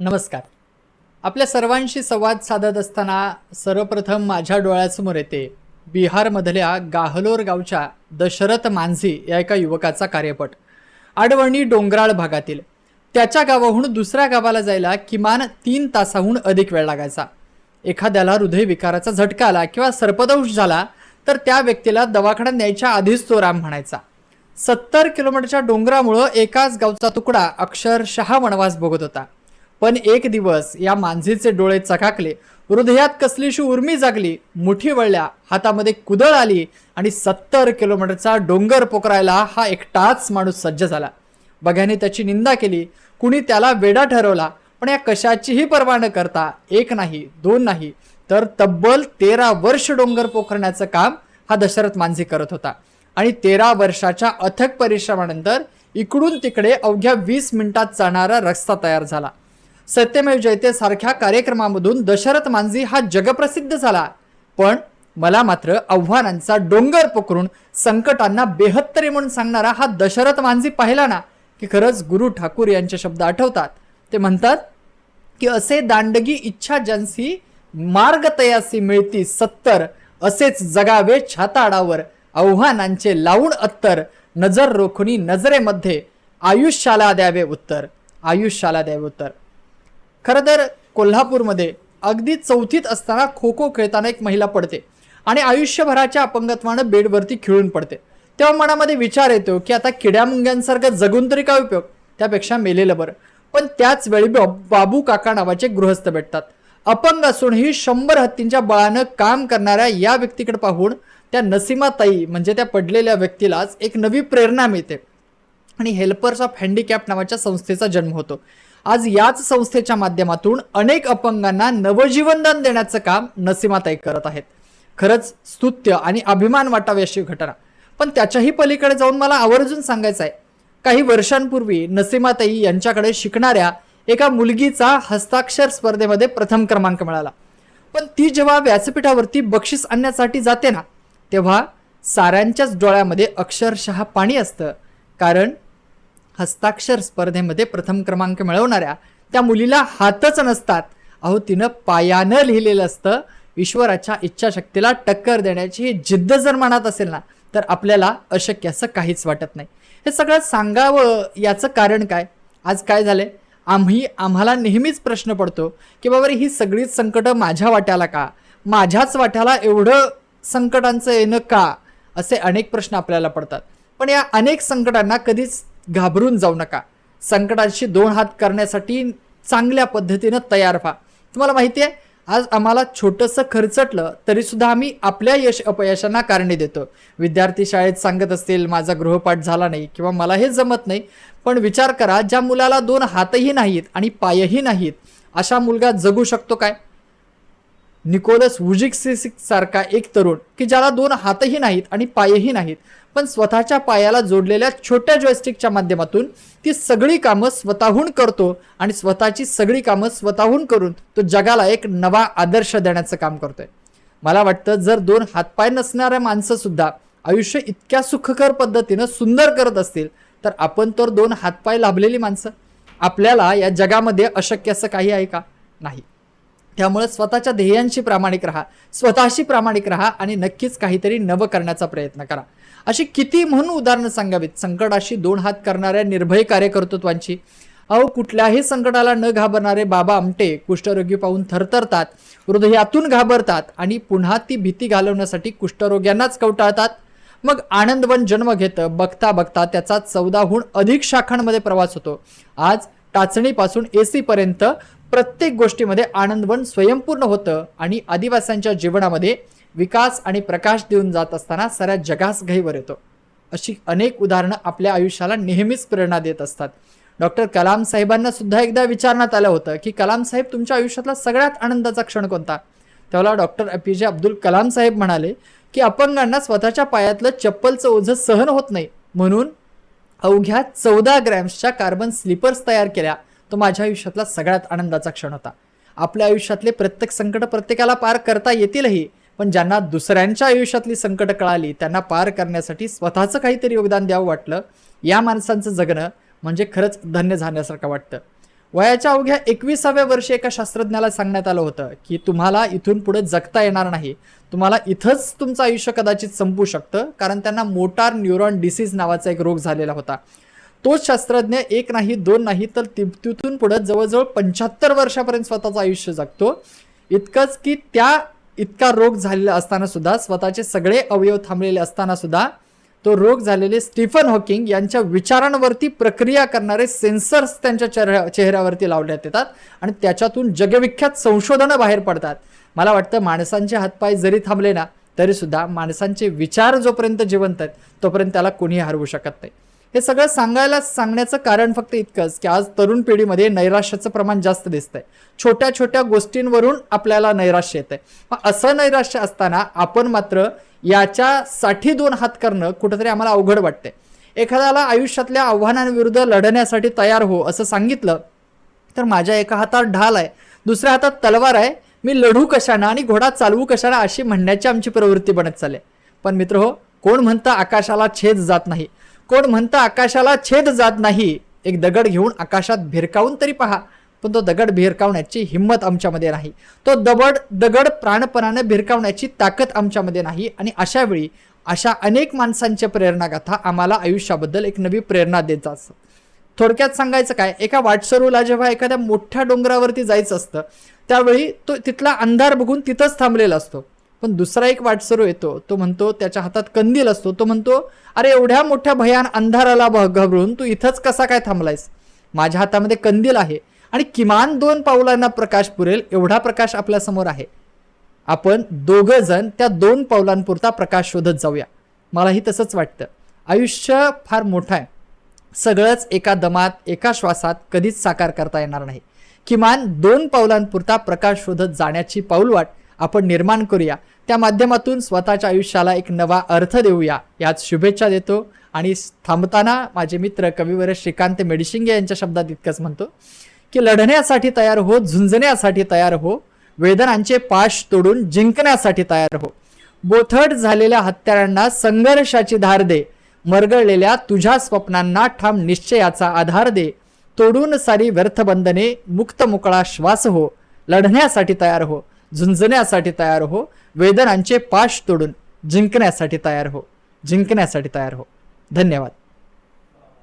नमस्कार. आपल्या सर्वांशी संवाद साधत असताना सर्वप्रथम माझ्या डोळ्यासमोर येते बिहारमधल्या गाहलोर गावच्या दशरथ मांझी या एका युवकाचा कार्यपट. आडवणी डोंगराळ भागातील. त्याच्या गावाहून दुसऱ्या गावाला जायला किमान तीन तासाहून अधिक वेळ लागायचा. एखाद्याला हृदयविकाराचा झटका आला किंवा सर्पदंश झाला तर त्या व्यक्तीला दवाखान्यात न्यायच्या आधीच तो राम म्हणायचा. सत्तर किलोमीटरच्या डोंगरामुळं एकाच गावचा तुकडा अक्षरशः वनवास भोगत होता. पण एक दिवस या मांझीचे डोळे चकाकले. हृदयात कसलीशी उर्मी जागली मुठी वळल्या हातामध्ये कुदळ आली आणि सत्तर किलोमीटरचा डोंगर पोकरायला हा एकटाच माणूस सज्ज झाला. बघ्याने त्याची निंदा केली कुणी त्याला वेडा ठरवला पण या कशाचीही पर्वा न करता एक नाही दोन नाही तर तब्बल तेरा वर्ष डोंगर पोखरण्याचं काम हा दशरथ मांझी करत होता. आणि तेरा वर्षाच्या अथक परिश्रमानंतर इकडून तिकडे अवघ्या वीस मिनिटात चालणारा रस्ता तयार झाला. सत्यमेव जयते सारख्या कार्यक्रमामधून दशरथ मांझी हा जगप्रसिद्ध झाला. पण मला मात्र आव्हानांचा डोंगर पकडून संकटांना बेहत्तरी म्हणून सांगणारा हा दशरथ मांझी पाहिला ना की खरंच गुरु ठाकूर यांचे शब्द आठवतात. ते म्हणतात की असे दांडगी इच्छा ज्यांशी मार्ग तयासी मिळती सत्तर असेच जगावे छाताडावर आव्हानांचे लावून अत्तर नजर रोखुनी नजरेमध्ये आयुष्याला द्यावे उत्तर आयुष्याला द्यावे उत्तर. खरं तर कोल्हापूरमध्ये अगदी चौथीत असताना खो खो खेळताना एक महिला पडते आणि आयुष्यभराच्या अपंगत्वानं बेडवरती खिळून पडते. तेव्हा मनामध्ये विचार येतो की आता किड्यामुंग्यांसारखं जगून तरी काय उपयोग? त्यापेक्षा मेलेलं बरं. पण त्याच वेळी बाबू काका नावाचे गृहस्थ भेटतात. अपंग असूनही शंभर हत्तींच्या बळानं काम करणाऱ्या या व्यक्तीकडे पाहून त्या नसीमाताई म्हणजे त्या पडलेल्या व्यक्तीलाच एक नवी प्रेरणा मिळते. आणि हेल्पर्स ऑफ हँडिकॅप नावाच्या संस्थेचा जन्म होतो. आज याच संस्थेच्या माध्यमातून अनेक अपंगांना नवजीवनदान देण्याचं काम नसीमाताई करत आहेत. खरंच स्तुत्य आणि अभिमान वाटावी अशी घटना. पण त्याच्याही पलीकडे जाऊन मला आवर्जून सांगायचं आहे काही वर्षांपूर्वी नसीमाताई यांच्याकडे शिकणाऱ्या एका मुलगीचा हस्ताक्षर स्पर्धेमध्ये प्रथम क्रमांक मिळाला. पण ती जेव्हा व्यासपीठावरती बक्षीस आणण्यासाठी जाते ना तेव्हा साऱ्यांच्याच डोळ्यामध्ये अक्षरशः पाणी असतं. कारण हस्ताक्षर स्पर्धेमध्ये प्रथम क्रमांक मिळवणाऱ्या त्या मुलीला हातच नसतात. अहो तिनं पायानं लिहिलेलं असतं. ईश्वराच्या इच्छाशक्तीला टक्कर देण्याची ही जिद्द जर मनात असेल ना तर आपल्याला अशक्य असं काहीच वाटत नाही. हे सगळं सांगावं याचं कारण काय? आज काय झालंय? आम्ही आम्हाला नेहमीच प्रश्न पडतो की बाबा रे, ही सगळीच संकटं माझ्या वाट्याला का? माझ्याच वाट्याला एवढं संकटांचं येणं का? असे अनेक प्रश्न आपल्याला पडतात. पण या अनेक संकटांना कधीच घाबरून जाऊ नका. संकटांशी दोन हात करण्यासाठी चांगल्या पद्धतीनं तयार व्हा. तुम्हाला माहिती आहे आज आम्हाला छोटंसं खर्चटलं तरीसुद्धा आम्ही आपल्या यश अपयशांना कारणे देतो. विद्यार्थी शाळेत सांगत असतील माझा गृहपाठ झाला नाही किंवा मला हे जमत नाही पण विचार करा ज्या मुलाला दोन हातही नाहीत आणि पायही नाहीत अशा मुलगा जगू शकतो काय? निकोलस वुजिक्सिसिक सारखा एक तरुण की ज्याला दोन हातही नाहीत आणि पायही नाहीत पण स्वतःच्या पायाला जोडलेल्या छोट्या जॉयस्टिकच्या माध्यमातून ती सगळी कामं स्वतःहून करतो आणि स्वतःची सगळी कामं स्वतःहून करून तो जगाला एक नवा आदर्श देण्याचं काम करतोय. मला वाटतं जर दोन हातपाय नसणाऱ्या माणसं सुद्धा आयुष्य इतक्या सुखकर पद्धतीनं सुंदर करत असतील तर आपण तर दोन हातपाय लाभलेली माणसं. आपल्याला या जगामध्ये अशक्य असं काही आहे का? नाही. त्यामुळे स्वतःच्या ध्येयांशी प्रामाणिक राहा स्वतःशी प्रामाणिक राहा आणि नक्कीच काहीतरी नवं करण्याचा प्रयत्न करा. अशी किती म्हणून उदाहरणं सांगावीत? संकटाशी दोन हात करणाऱ्या निर्भय कार्यकर्तृत्वांची. अहो कुठल्याही संकटाला न घाबरणारे बाबा आमटे कुष्ठरोगी पाहून थरथरतात हृदयातून घाबरतात आणि पुन्हा ती भीती घालवण्यासाठी कुष्ठरोग्यांनाच कवटाळतात. मग आनंदवन जन्म घेतं बघता बघता त्याचा चौदाहून अधिक शाखांमध्ये प्रवास होतो. आज टाचणीपासून ए प्रत्येक गोष्टीमध्ये आनंदवन स्वयंपूर्ण होतं आणि आदिवासींच्या जीवनामध्ये विकास आणि प्रकाश देऊन जात असताना साऱ्या जगास घाईवर येतो. अशी अनेक उदाहरणं आपल्या आयुष्याला नेहमीच प्रेरणा देत असतात. डॉक्टर कलाम साहेबांना सुद्धा एकदा विचारण्यात आलं होतं की कलाम साहेब तुमच्या आयुष्यातला सगळ्यात आनंदाचा क्षण कोणता? तेव्हा डॉक्टर ए पी जे अब्दुल कलाम साहेब म्हणाले की अपंगांना स्वतःच्या पायातलं चप्पलचं ओझं सहन होत नाही. म्हणून अवघ्या चौदा ग्रॅम्सच्या कार्बन स्लिपर्स तयार केल्या तो माझ्या आयुष्यातला सगळ्यात आनंदाचा क्षण होता. आपल्या आयुष्यातले प्रत्येक संकट प्रत्येकाला पार करता येतीलही पण ज्यांना दुसऱ्यांच्या आयुष्यातली संकट कळाली त्यांना पार करण्यासाठी स्वतःचं काहीतरी योगदान द्यावं वाटलं या माणसांचं जगणं म्हणजे खरंच धन्य झाल्यासारखं वाटतं. वयाच्या अवघ्या एकविसाव्या वर्षी एका शास्त्रज्ञाला सांगण्यात आलं होतं की तुम्हाला इथून पुढे जगता येणार नाही. तुम्हाला इथंच तुमचं आयुष्य कदाचित संपू शकतं कारण त्यांना मोटार न्यूरॉन डिसीज नावाचा एक रोग झालेला होता. तोच शास्त्रज्ञ एक नाही दोन नाही तर तिथून पुढे जवळजवळ पंच्याहत्तर वर्षापर्यंत स्वतःचं आयुष्य जगतो. इतकंच की त्या इतका रोग झालेला असताना सुद्धा स्वतःचे सगळे अवयव थांबलेले असताना सुद्धा तो रोग झालेले स्टीफन हॉकिंग यांच्या विचारांवरती प्रक्रिया करणारे सेन्सर्स त्यांच्या चेहऱ्या चेहऱ्यावरती लावण्यात येतात आणि त्याच्यातून जगविख्यात संशोधनं बाहेर पडतात. मला वाटतं माणसांचे हातपाय जरी थांबले ना तरीसुद्धा माणसांचे विचार जोपर्यंत जिवंत आहेत तोपर्यंत त्याला कोणीही हरवू शकत नाही. हे सगळं सांगायला सांगण्याचं कारण फक्त इतकंच की आज तरुण पिढीमध्ये नैराश्याचं प्रमाण जास्त दिसतंय. छोट्या छोट्या गोष्टींवरून आपल्याला नैराश्य येतंय. मग असं नैराश्य असताना आपण मात्र याच्यासाठी दोन हात करणं कुठंतरी आम्हाला अवघड वाटतंय. एखाद्याला आयुष्यातल्या आव्हानांविरुद्ध लढण्यासाठी तयार हो असं सांगितलं तर माझ्या एका हातात ढाल आहे दुसऱ्या हातात तलवार आहे मी लढू कशानं आणि घोडा चालवू कशानं अशी म्हणण्याची आमची प्रवृत्ती बनत चालली पण मित्र हो कोण म्हणतं आकाशाला छेद जात नाही? कोण म्हणतं आकाशाला छेद जात नाही? एक दगड घेऊन आकाशात भिरकावून तरी पहा. पण तो दगड भिरकावण्याची हिंमत आमच्यामध्ये नाही. तो दबड दगड प्राणपणाने भिरकावण्याची ताकद आमच्यामध्ये नाही. आणि अशा वेळी अशा अनेक माणसांच्या प्रेरणागाथा आम्हाला आयुष्याबद्दल एक नवी प्रेरणा देत असतात थोडक्यात सांगायचं काय? एका वाटसरूला जेव्हा एखाद्या मोठ्या डोंगरावरती जायचं असतं त्यावेळी तो तिथला अंधार बघून तिथंच थांबलेला असतो. पण दुसरा एक वाटसरू येतो. तो म्हणतो त्याच्या हातात कंदील असतो. तो म्हणतो अरे एवढ्या मोठ्या भयान अंधाराला भ- घाबरून तू इथंच कसा काय थांबलायस? माझ्या हातामध्ये कंदील आहे आणि किमान दोन पावलांना प्रकाश पुरेल एवढा प्रकाश आपल्यासमोर आहे. आपण दोघं जण त्या दोन पावलांपुरता प्रकाश शोधत जाऊया. मलाही तसंच वाटतं. आयुष्य फार मोठं आहे. सगळंच एका दमात एका श्वासात कधीच साकार करता येणार नाही. किमान दोन पावलांपुरता प्रकाश शोधत जाण्याची पाऊलवाट आपण निर्माण करूया. त्या माध्यमातून स्वतःच्या आयुष्याला एक नवा अर्थ देऊया. यात शुभेच्छा देतो. आणि थांबताना माझे मित्र कविवर श्रीकांत मेडिशिंगे यांच्या शब्दात इतकंच म्हणतो की लढण्यासाठी तयार हो झुंजण्यासाठी तयार हो वेदनांचे पाश तोडून जिंकण्यासाठी तयार हो. बोथट झालेल्या हत्यारांना संघर्षाची धार दे. मरगळलेल्या तुझ्या स्वप्नांना ठाम निश्चयाचा आधार दे. तोडून सारी व्यर्थबंधने मुक्त मोकळा श्वास हो. लढण्यासाठी तयार हो. झुंजण्यासाठी तयार हो. वेदनांचे पाश तोडून जिंकण्यासाठी तयार हो. जिंकण्यासाठी तयार हो. धन्यवाद.